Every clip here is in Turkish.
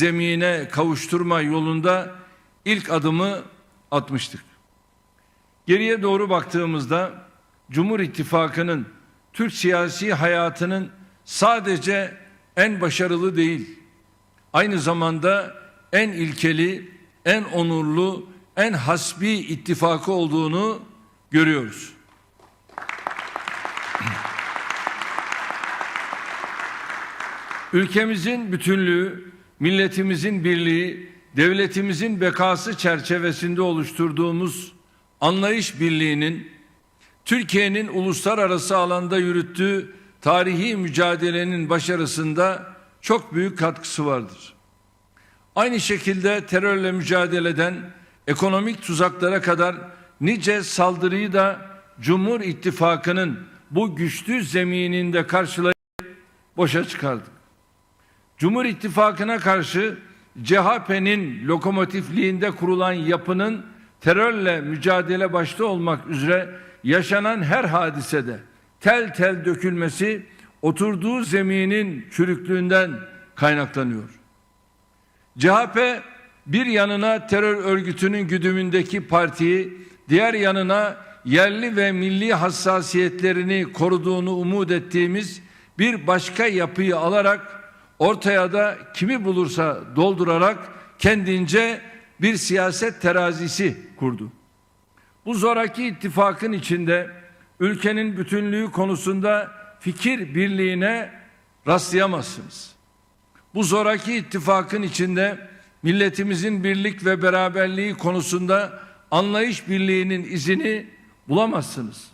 zemine kavuşturma yolunda ilk adımı atmıştık. Geriye doğru baktığımızda Cumhur İttifakı'nın Türk siyasi hayatının sadece en başarılı değil, aynı zamanda en ilkeli, en onurlu, en hasbi ittifakı olduğunu görüyoruz. Ülkemizin bütünlüğü, milletimizin birliği, devletimizin bekası çerçevesinde oluşturduğumuz anlayış birliğinin Türkiye'nin uluslararası alanda yürüttüğü tarihi mücadelenin başarısında çok büyük katkısı vardır. Aynı şekilde terörle mücadeleden ekonomik tuzaklara kadar nice saldırıyı da Cumhur İttifakı'nın bu güçlü zemininde karşılayıp boşa çıkardık. Cumhur İttifakı'na karşı CHP'nin lokomotifliğinde kurulan yapının terörle mücadele başta olmak üzere yaşanan her hadisede tel tel dökülmesi oturduğu zeminin çürüklüğünden kaynaklanıyor. CHP bir yanına terör örgütünün güdümündeki partiyi, diğer yanına yerli ve milli hassasiyetlerini koruduğunu umut ettiğimiz bir başka yapıyı alarak ortaya da kimi bulursa doldurarak kendince bir siyaset terazisi kurdu. Bu zoraki ittifakın içinde ülkenin bütünlüğü konusunda fikir birliğine rastlayamazsınız. Bu zoraki ittifakın içinde milletimizin birlik ve beraberliği konusunda anlayış birliğinin izini bulamazsınız.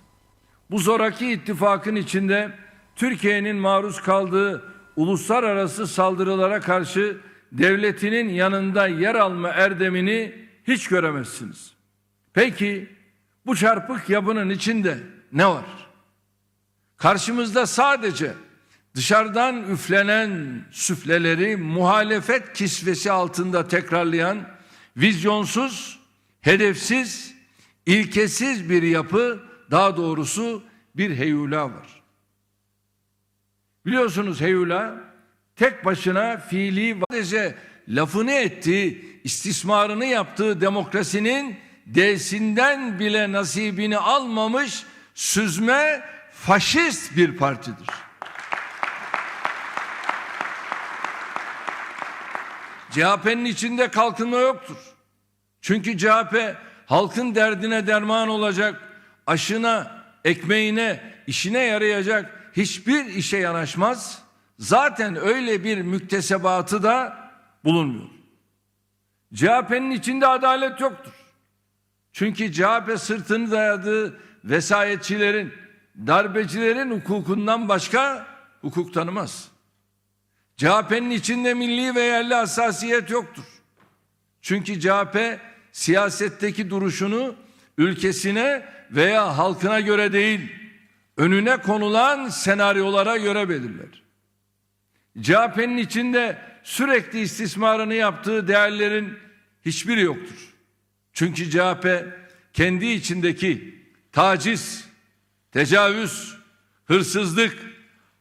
Bu zoraki ittifakın içinde Türkiye'nin maruz kaldığı uluslararası saldırılara karşı devletinin yanında yer alma erdemini hiç göremezsiniz. Peki bu çarpık yapının içinde ne var? Karşımızda sadece dışarıdan üflenen süfleleri muhalefet kisvesi altında tekrarlayan vizyonsuz, hedefsiz, ilkesiz bir yapı, daha doğrusu bir heyula var. Biliyorsunuz heyula tek başına fiili sadece lafını ettiği, istismarını yaptığı demokrasinin D'sinden bile nasibini almamış süzme faşist bir partidir. CHP'nin içinde kalkınma yoktur. Çünkü CHP halkın derdine derman olacak, aşına, ekmeğine, işine yarayacak hiçbir işe yanaşmaz. Zaten öyle bir müktesebatı da bulunmuyor. CHP'nin içinde adalet yoktur. Çünkü CHP sırtını dayadığı vesayetçilerin, darbecilerin hukukundan başka hukuk tanımaz. CHP'nin içinde milli ve yerli hassasiyet yoktur. Çünkü CHP siyasetteki duruşunu ülkesine veya halkına göre değil, önüne konulan senaryolara göre belirler. CHP'nin içinde sürekli istismarını yaptığı değerlerin hiçbiri yoktur. Çünkü CHP kendi içindeki taciz, tecavüz, hırsızlık,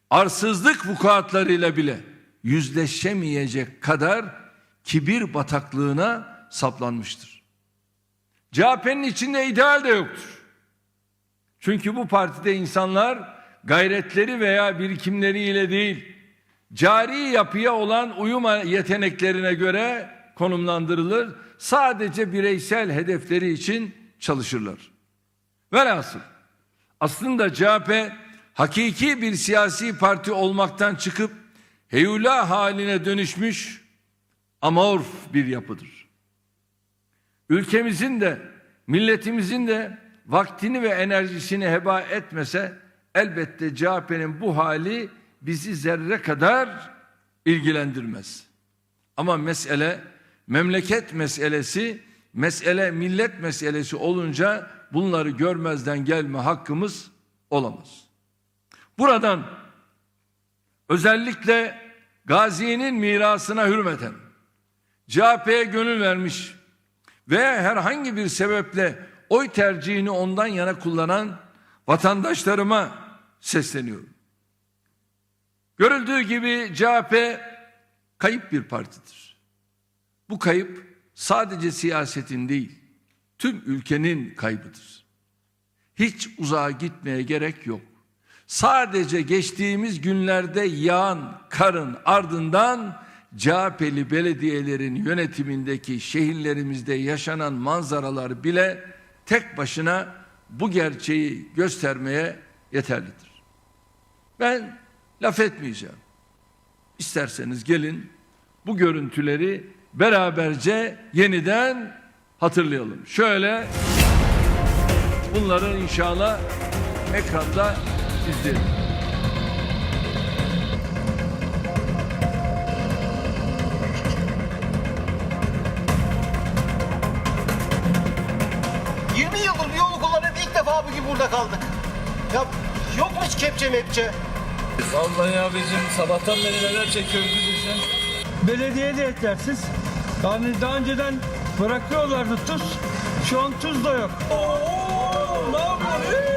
arsızlık vukuatlarıyla bile yüzleşemeyecek kadar kibir bataklığına saplanmıştır. CHP'nin içinde ideal de yoktur. Çünkü bu partide insanlar gayretleri veya birikimleriyle değil, cari yapıya olan uyum yeteneklerine göre konumlandırılır. Sadece bireysel hedefleri için çalışırlar. Velhasıl aslında CHP hakiki bir siyasi parti olmaktan çıkıp heyula haline dönüşmüş amorf bir yapıdır. Ülkemizin de milletimizin de vaktini ve enerjisini heba etmese elbette CHP'nin bu hali bizi zerre kadar ilgilendirmez. Ama mesele memleket meselesi, mesele millet meselesi olunca bunları görmezden gelme hakkımız olamaz. Buradan özellikle Gazi'nin mirasına hürmeten CHP'ye gönül vermiş ve herhangi bir sebeple oy tercihini ondan yana kullanan vatandaşlarıma sesleniyorum. Görüldüğü gibi CHP kayıp bir partidir. Bu kayıp sadece siyasetin değil, tüm ülkenin kaybıdır. Hiç uzağa gitmeye gerek yok. Sadece geçtiğimiz günlerde yağan karın ardından CHP'li belediyelerin yönetimindeki şehirlerimizde yaşanan manzaralar bile tek başına bu gerçeği göstermeye yeterlidir. Ben laf etmeyeceğim. İsterseniz gelin bu görüntüleri beraberce yeniden hatırlayalım. Şöyle bunları inşallah ekranda izleyelim. Burada kaldık. Ya yok mu hiç kepçe mepçe? Vallahi abicim sabahtan beri neler çekiyoruz biz ya. Belediye de yetersiz. Yani daha önceden bırakıyorlardı tuz. Şu an tuz da yok. Oo, ne yapıyorsun?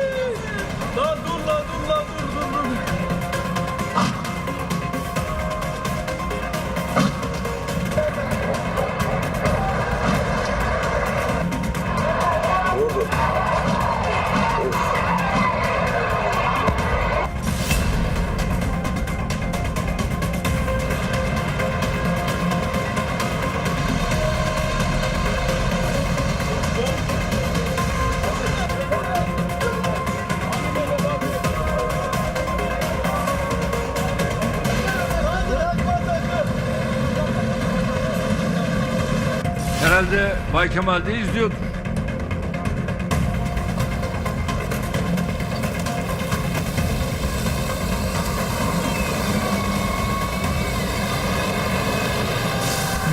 Herhalde Bay Kemal de izliyordur.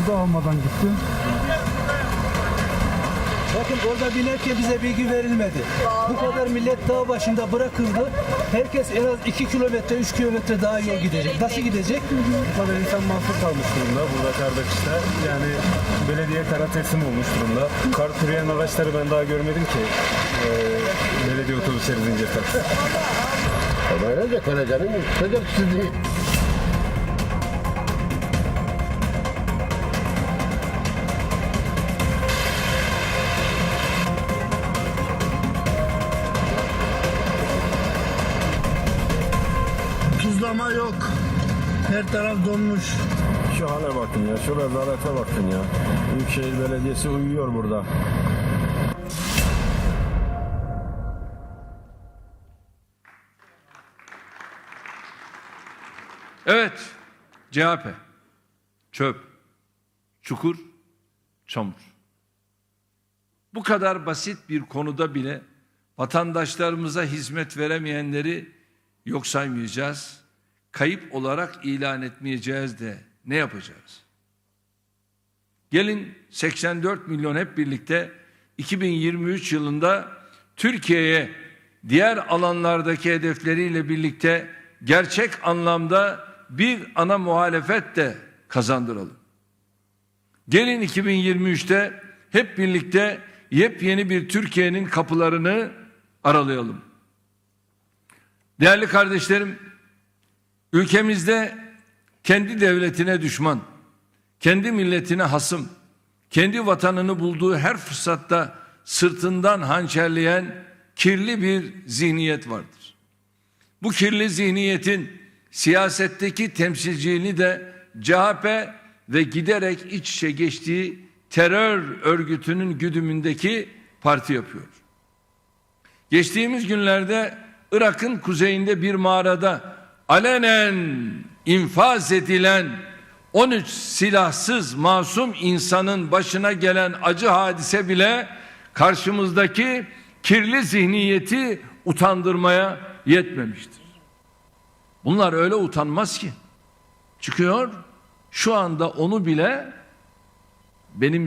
Bu da olmadan gitti. Bakın orada binerken bize bilgi verilmedi. Bu kadar millet dağ başında bırakıldı. Herkes en az 2 kilometre, 3 kilometre daha yol gidecek. Nasıl gidecek? Bu kadar insan mahsur kalmış durumda burada karda kışta. Yani belediye kara teslim olmuş durumda. Kar kuruyan araçları ben daha görmedim ki. Ee, belediye otobüsleri zincir taksi. Öylece Karacan'ın sebepsizliği. Tuzlama Her taraf donmuş. Şu hale bakın ya, şu rezalete bakın ya. Büyükşehir Belediyesi uyuyor burada. Evet, CHP, çöp, çukur, çamur. Bu kadar basit bir konuda bile vatandaşlarımıza hizmet veremeyenleri yok saymayacağız. Kayıp olarak ilan etmeyeceğiz de ne yapacağız? Gelin 84 milyon hep birlikte 2023 yılında Türkiye'ye diğer alanlardaki hedefleriyle birlikte gerçek anlamda bir ana muhalefet de kazandıralım. Gelin 2023'te hep birlikte yepyeni bir Türkiye'nin kapılarını aralayalım. Değerli kardeşlerim, ülkemizde kendi devletine düşman, kendi milletine hasım, kendi vatanını bulduğu her fırsatta sırtından hançerleyen kirli bir zihniyet vardır. Bu kirli zihniyetin siyasetteki temsilciliğini de CHP ve giderek iç içe geçtiği terör örgütünün güdümündeki parti yapıyor. Geçtiğimiz günlerde Irak'ın kuzeyinde bir mağarada alenen infaz edilen 13 silahsız masum insanın başına gelen acı hadise bile karşımızdaki kirli zihniyeti utandırmaya yetmemiştir. Bunlar öyle utanmaz ki. Çıkıyor şu anda onu bile benim